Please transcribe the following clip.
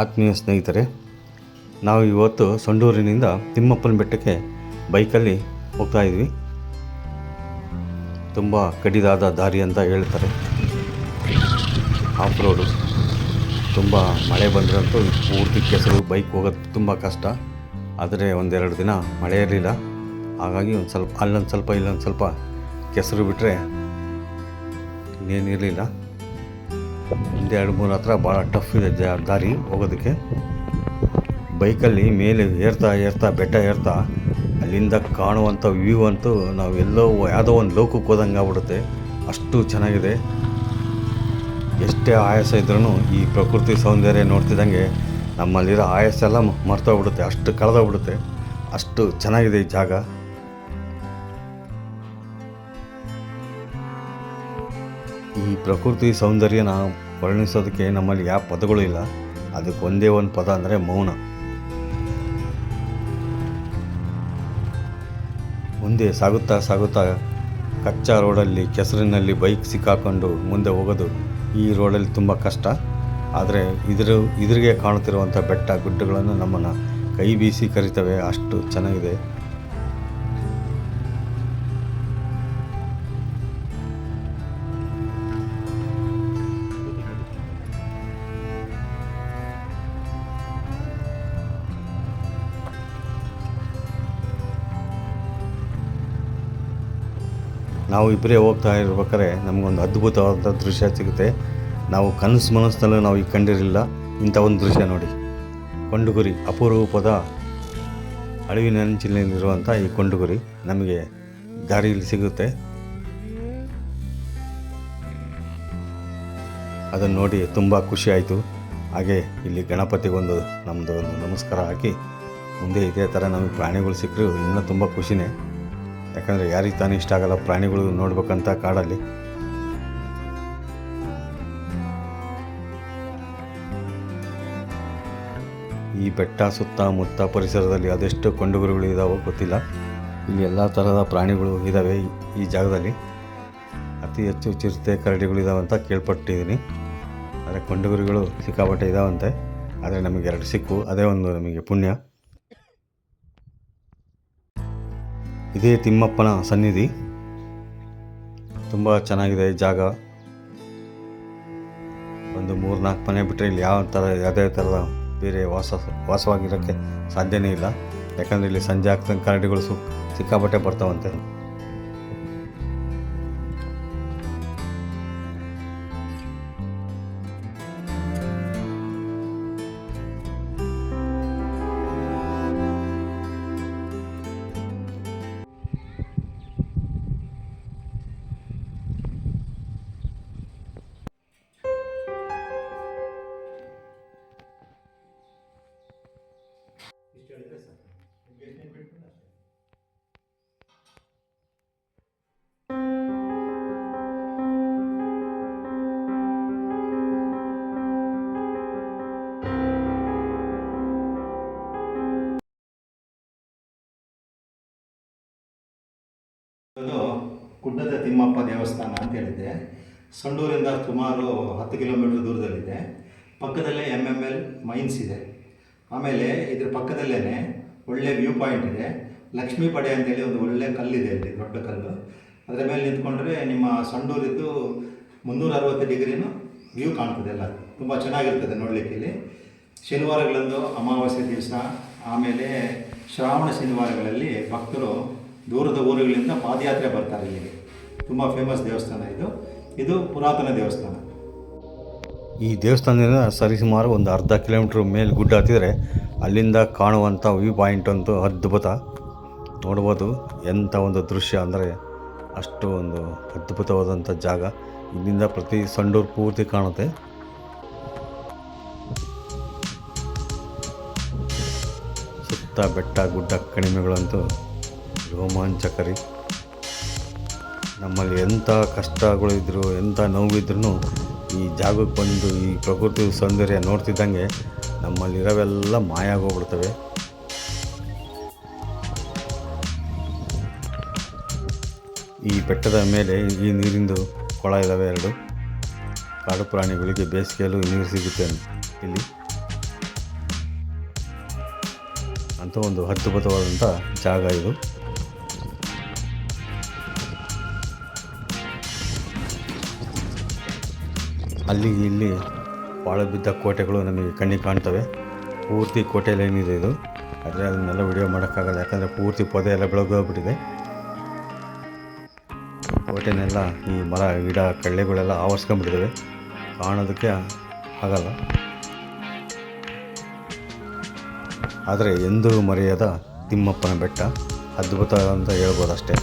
ಆತ್ಮೀಯ ಸ್ನೇಹಿತರೆ, ನಾವು ಇವತ್ತು ಸಂಡೂರಿನಿಂದ ತಿಮ್ಮಪ್ಪನ ಬೆಟ್ಟಕ್ಕೆ ಬೈಕಲ್ಲಿ ಹೋಗ್ತಾ ಇದ್ವಿ. ತುಂಬ ಕಡಿದಾದ ದಾರಿ ಅಂತ ಹೇಳ್ತಾರೆ. ಆಫ್ ರೋಡು ತುಂಬ ಮಳೆ ಬಂದರಂತೂ ಪೂರ್ತಿ ಕೆಸರು ಬೈಕ್ ಹೋಗೋದು ತುಂಬ ಕಷ್ಟ. ಆದರೆ ಒಂದೆರಡು ದಿನ ಮಳೆ ಇರಲಿಲ್ಲ. ಹಾಗಾಗಿ ಒಂದು ಸ್ವಲ್ಪ, ಅಲ್ಲೊಂದು ಸ್ವಲ್ಪ, ಇಲ್ಲೊಂದು ಸ್ವಲ್ಪ ಕೆಸರು ಬಿಟ್ಟರೆ ಇನ್ನೇನಿರಲಿಲ್ಲ. ಒಂದು ಎರಡು ಮೂರು ಹತ್ರ ಭಾಳ ಟಫ್ ಇದೆ ದಾರಿ ಹೋಗೋದಕ್ಕೆ. ಬೈಕಲ್ಲಿ ಮೇಲೆ ಏರ್ತಾ ಏರ್ತಾ, ಬೆಟ್ಟ ಏರ್ತಾ, ಅಲ್ಲಿಂದ ಕಾಣುವಂಥ ವ್ಯೂ ಅಂತೂ ನಾವು ಎಲ್ಲೋ ಯಾವುದೋ ಒಂದು ಲೋಕಕ್ಕೆ ಹೋದಂಗೆ ಆಗ್ಬಿಡುತ್ತೆ. ಅಷ್ಟು ಚೆನ್ನಾಗಿದೆ. ಎಷ್ಟೇ ಆಯಾಸ ಇದ್ರೂ ಈ ಪ್ರಕೃತಿ ಸೌಂದರ್ಯ ನೋಡ್ತಿದ್ದಂಗೆ ನಮ್ಮಲ್ಲಿರೋ ಆಯಾಸ ಎಲ್ಲ ಮರ್ತೋಗ್ಬಿಡುತ್ತೆ ಅಷ್ಟು ಕಳೆದೋಗ್ಬಿಡುತ್ತೆ. ಅಷ್ಟು ಚೆನ್ನಾಗಿದೆ ಈ ಜಾಗ. ಪ್ರಕೃತಿ ಸೌಂದರ್ಯನ ವರ್ಣಿಸೋದಕ್ಕೆ ನಮ್ಮಲ್ಲಿ ಯಾವ ಪದಗಳು ಇಲ್ಲ. ಅದಕ್ಕೆ ಒಂದೇ ಒಂದು ಪದ ಅಂದರೆ ಮೌನ. ಮುಂದೆ ಸಾಗುತ್ತಾ ಸಾಗುತ್ತಾ ಕಚ್ಚಾ ರೋಡಲ್ಲಿ, ಕೆಸರಿನಲ್ಲಿ ಬೈಕ್ ಸಿಕ್ಕಾಕೊಂಡು ಮುಂದೆ ಹೋಗೋದು ಈ ರೋಡಲ್ಲಿ ತುಂಬ ಕಷ್ಟ. ಆದರೆ ಇದ್ರ, ಇದ್ರಿಗೆ ಕಾಣುತ್ತಿರುವಂಥ ಬೆಟ್ಟ ಗುಡ್ಡಗಳನ್ನು ನಮ್ಮನ್ನು ಕೈ ಬೀಸಿ ಕರಿತವೆ. ಅಷ್ಟು ಚೆನ್ನಾಗಿದೆ. ನಾವು ಇಬ್ಬರೇ ಹೋಗ್ತಾ ಇರ್ಬೇಕಾದ್ರೆ ನಮಗೊಂದು ಅದ್ಭುತವಾದ ದೃಶ್ಯ ಸಿಗುತ್ತೆ. ನಾವು ಕನಸು ಮನಸ್ಸಿನಲ್ಲೂ ನಾವು ಈಗ ಕಂಡಿರಲಿಲ್ಲ. ಇಂಥ ಒಂದು ದೃಶ್ಯ ನೋಡಿ. ಕೊಂಡುಗುರಿ, ಅಪರೂಪದ ಅಳಿವಿನಂಚಿನಲ್ಲಿರುವಂಥ ಈ ಕೊಂಡುಗುರಿ ನಮಗೆ ದಾರಿಯಲ್ಲಿ ಸಿಗುತ್ತೆ. ಅದನ್ನು ನೋಡಿ ತುಂಬ ಖುಷಿ ಆಯಿತು. ಹಾಗೆ ಇಲ್ಲಿ ಗಣಪತಿಗೊಂದು ನಮ್ಮದು ಒಂದು ನಮಸ್ಕಾರ ಹಾಕಿ, ಮುಂದೆ ಇದೇ ಥರ ನಮಗೆ ಪ್ರಾಣಿಗಳು ಸಿಕ್ಕರು ಇನ್ನೂ ತುಂಬ ಖುಷಿನೇ. ಯಾಕಂದರೆ ಯಾರಿಗೆ ತಾನೇ ಇಷ್ಟ ಆಗಲ್ಲ ಪ್ರಾಣಿಗಳು ನೋಡ್ಬೇಕಂತ ಕಾಡಲ್ಲಿ. ಈ ಬೆಟ್ಟ ಸುತ್ತಮುತ್ತ ಪರಿಸರದಲ್ಲಿ ಅದೆಷ್ಟು ಕೊಂಡುಗುರುಗಳು ಇದಾವೋ ಗೊತ್ತಿಲ್ಲ. ಇಲ್ಲಿ ಎಲ್ಲ ಥರದ ಪ್ರಾಣಿಗಳು ಇದ್ದಾವೆ ಈ- ಜಾಗದಲ್ಲಿ. ಅತಿ ಹೆಚ್ಚು ಚಿರತೆ ಕರಡಿಗಳು ಅಂತ ಕೇಳ್ಪಟ್ಟಿದ್ದೀನಿ. ಆದರೆ ಕೊಂಡುಗುರುಗಳು ಸಿಕ್ಕಾಪಟ್ಟೆ ಇದಾವಂತೆ. ಆದರೆ ನಮಗೆ ಎರಡು ಸಿಕ್ಕು. ಅದೇ ಒಂದು ನಮಗೆ ಪುಣ್ಯ. ಇದೇ ತಿಮ್ಮಪ್ಪನ ಸನ್ನಿಧಿ. ತುಂಬ ಚೆನ್ನಾಗಿದೆ ಈ ಜಾಗ. ಒಂದು ಮೂರು ನಾಲ್ಕು ಮನೆ ಬಿಟ್ಟರೆ ಇಲ್ಲಿ ಯಾವ ಥರ, ಯಾವುದೇ ಥರ ಬೇರೆ ವಾಸ, ವಾಸವಾಗಿರೋಕ್ಕೆ ಸಾಧ್ಯನೇ ಇಲ್ಲ. ಯಾಕಂದರೆ ಇಲ್ಲಿ ಸಂಜೆ ಆಗ್ತಂಗೆ ಕರಡಿಗಳು ಸಿಕ್ಕಾಪಟ್ಟೆ ಬರ್ತಾವಂತೆ. ಗುಡ್ಡದ ತಿಮ್ಮಪ್ಪ ದೇವಸ್ಥಾನ ಅಂತ ಹೇಳಿದೆ. ಸಂಡೂರಿಂದ ಸುಮಾರು ಹತ್ತು ಕಿಲೋಮೀಟರ್ ದೂರದಲ್ಲಿದೆ. ಪಕ್ಕದಲ್ಲೇ ಎಂ ಎಂ ಎಲ್ ಮೈನ್ಸ್ ಇದೆ. ಆಮೇಲೆ ಇದ್ರ ಪಕ್ಕದಲ್ಲೇ ಒಳ್ಳೆ ವ್ಯೂ ಪಾಯಿಂಟ್ ಇದೆ. ಲಕ್ಷ್ಮೀ ಪಡೆ ಅಂತೇಳಿ ಒಂದು ಒಳ್ಳೆ ಕಲ್ಲಿದೆ ಇಲ್ಲಿ ದೊಡ್ಡ ಕಲ್ಲು. ಅದರ ಮೇಲೆ ನಿಂತ್ಕೊಂಡ್ರೆ ನಿಮ್ಮ ಸಂಡೂರಿದ್ದು ಮುನ್ನೂರ ಅರವತ್ತು ಡಿಗ್ರಿನೂ ವ್ಯೂ ಕಾಣ್ತದೆ ಎಲ್ಲ. ತುಂಬ ಚೆನ್ನಾಗಿರ್ತದೆ ನೋಡಲಿಕ್ಕೆ ಇಲ್ಲಿ. ಶನಿವಾರಗಳಂದು ಅಮಾವಾಸ್ಯೆ ದಿವಸ, ಆಮೇಲೆ ಶ್ರಾವಣ ಶನಿವಾರಗಳಲ್ಲಿ ಭಕ್ತರು ದೂರದ ಊರುಗಳಿಂದ ಪಾದಯಾತ್ರೆ ಬರ್ತಾರೆ ಇಲ್ಲಿಗೆ. ತುಂಬ ಫೇಮಸ್ ದೇವಸ್ಥಾನ ಇದು. ಇದು ಪುರಾತನ ದೇವಸ್ಥಾನ. ಈ ದೇವಸ್ಥಾನದಿಂದ ಸರಿಸುಮಾರು ಒಂದು ಅರ್ಧ ಕಿಲೋಮೀಟ್ರ್ ಮೇಲೆ ಗುಡ್ಡ ಹತ್ತಿದರೆ ಅಲ್ಲಿಂದ ಕಾಣುವಂಥ ವ್ಯೂ ಪಾಯಿಂಟ್ ಅಂತೂ ಅದ್ಭುತ. ನೋಡ್ಬೋದು ಎಂಥ ಒಂದು ದೃಶ್ಯ ಅಂದರೆ ಅಷ್ಟು ಒಂದು ಅದ್ಭುತವಾದಂಥ ಜಾಗ. ಇಲ್ಲಿಂದ ಪ್ರತಿ ಸಂಡೂರು ಪೂರ್ತಿ ಕಾಣುತ್ತೆ. ಸುತ್ತ ಬೆಟ್ಟ ಗುಡ್ಡ ಕಣಿಮೆಗಳಂತೂ ರೋಮಾಂಚಕರಿ. ನಮ್ಮಲ್ಲಿ ಎಂಥ ಕಷ್ಟಗಳು ಇದ್ದರೂ ಎಂಥ ನೋವಿದ್ರೂ ಈ ಜಾಗಕ್ಕೆ ಬಂದು ಈ ಪ್ರಕೃತಿ ಸೌಂದರ್ಯ ನೋಡ್ತಿದ್ದಂಗೆ ನಮ್ಮಲ್ಲಿರೋವೆಲ್ಲ ಮಾಯ ಆಗೋಗ್ಬಿಡ್ತವೆ ಈ ಬೆಟ್ಟದ ಮೇಲೆ ಈ ನೀರಿಂದು ಕೊಳ ಇದ್ದಾವೆ ಎರಡು. ಕಾಡು ಪ್ರಾಣಿಗಳಿಗೆ ಬೇಸಿಗೆಯಲ್ಲೂ ನೀರು ಸಿಗುತ್ತೆ ಇಲ್ಲಿ. ಅಂತ ಒಂದು ಅದ್ಭುತವಾದಂಥ ಜಾಗ ಇದು. ಅಲ್ಲಿ ಇಲ್ಲಿ ಪಾಳು ಬಿದ್ದ ಕೋಟೆಗಳು ನಮಗೆ ಕಣ್ಣಿಗೆ ಕಾಣ್ತವೆ. ಪೂರ್ತಿ ಕೋಟೆಯಲ್ಲಿ ಏನಿದೆ ಇದು? ಆದರೆ ಅದನ್ನೆಲ್ಲ ವಿಡಿಯೋ ಮಾಡೋಕ್ಕಾಗಲ್ಲ. ಯಾಕಂದರೆ ಪೂರ್ತಿ ಪೊದೆ ಎಲ್ಲ ಬೆಳಗೋಗ್ಬಿಟ್ಟಿದೆ ಕೋಟೆನೆಲ್ಲ ಈ ಮರ, ಗಿಡ, ಕಳ್ಳೆಗಳೆಲ್ಲ ಆವರಿಸ್ಕೊಂಡ್ಬಿಟ್ಟಿದ್ದಾವೆ ಕಾಣೋದಕ್ಕೆ ಆಗಲ್ಲ. ಆದರೆ ಎಂದೂ ಮರೆಯದ ತಿಮ್ಮಪ್ಪನ ಬೆಟ್ಟ. ಅದ್ಭುತ ಅಂತ ಹೇಳ್ಬೋದು ಅಷ್ಟೇ